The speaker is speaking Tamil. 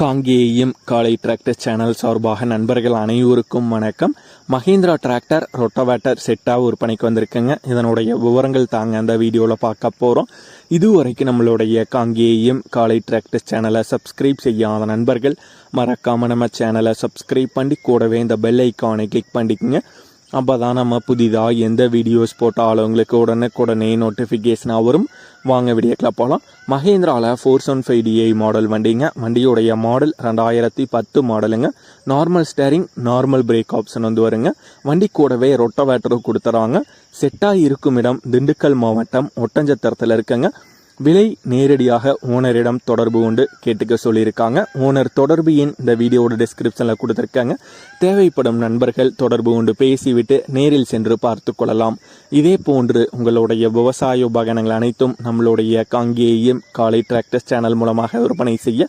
காங்கேயம் காலை டிராக்டர் சேனல் சார்பாக நண்பர்கள் அனைவருக்கும் வணக்கம். மஹேந்திரா டிராக்டர் ரொட்டவேட்டர் செட்டாக விற்பனைக்கு வந்திருக்குங்க. இதனுடைய விவரங்கள் தாங்க அந்த வீடியோவில் பார்க்க போகிறோம் இதுவரைக்கும் நம்மளுடைய காங்கேயம் காலை டிராக்டர் சேனலை சப்ஸ்கிரைப் செய்யாத நண்பர்கள் மறக்காமல் நம்ம சேனலை சப்ஸ்கிரைப் பண்ணி கூடவே இந்த பெல் ஐக்கானை கிளிக் பண்ணிக்கோங்க. அப்போ தான் நம்ம புதிதாக எந்த வீடியோஸ் போட்டாலும் உங்களுக்கு உடனுக்குடனே நோட்டிஃபிகேஷனாக வரும். வாங்க வீடியோக்கில் போகலாம் மஹேந்திராவில் four seven five DI model வண்டிங்க. வண்டியுடைய மாடல் ரெண்டாயிரத்தி பத்து மாடலுங்க normal steering normal brake option வந்து வருங்க. வண்டி கூடவே ரொட்டவேட்டரும் கொடுத்துறாங்க. செட்டாக இருக்கும் இடம் திண்டுக்கல் மாவட்டம் ஒட்டஞ்சத்திரத்தில் இருக்குங்க. விலை நேரடியாக ஓனரிடம் தொடர்பு கொண்டு கேட்டுக்க சொல்லியிருக்காங்க. ஓனர் தொடர்பு எண் இந்த வீடியோட டிஸ்கிரிப்ஷனில் கொடுத்துருக்காங்க. தேவைப்படும் நண்பர்கள் தொடர்பு கொண்டு பேசிவிட்டு நேரில் சென்று பார்த்து கொள்ளலாம். இதே போன்று உங்களுடைய விவசாய உபகரணங்கள் அனைத்தும் நம்மளுடைய காங்கேயம் காலை டிராக்டர்ஸ் சேனல் மூலமாக விற்பனை செய்ய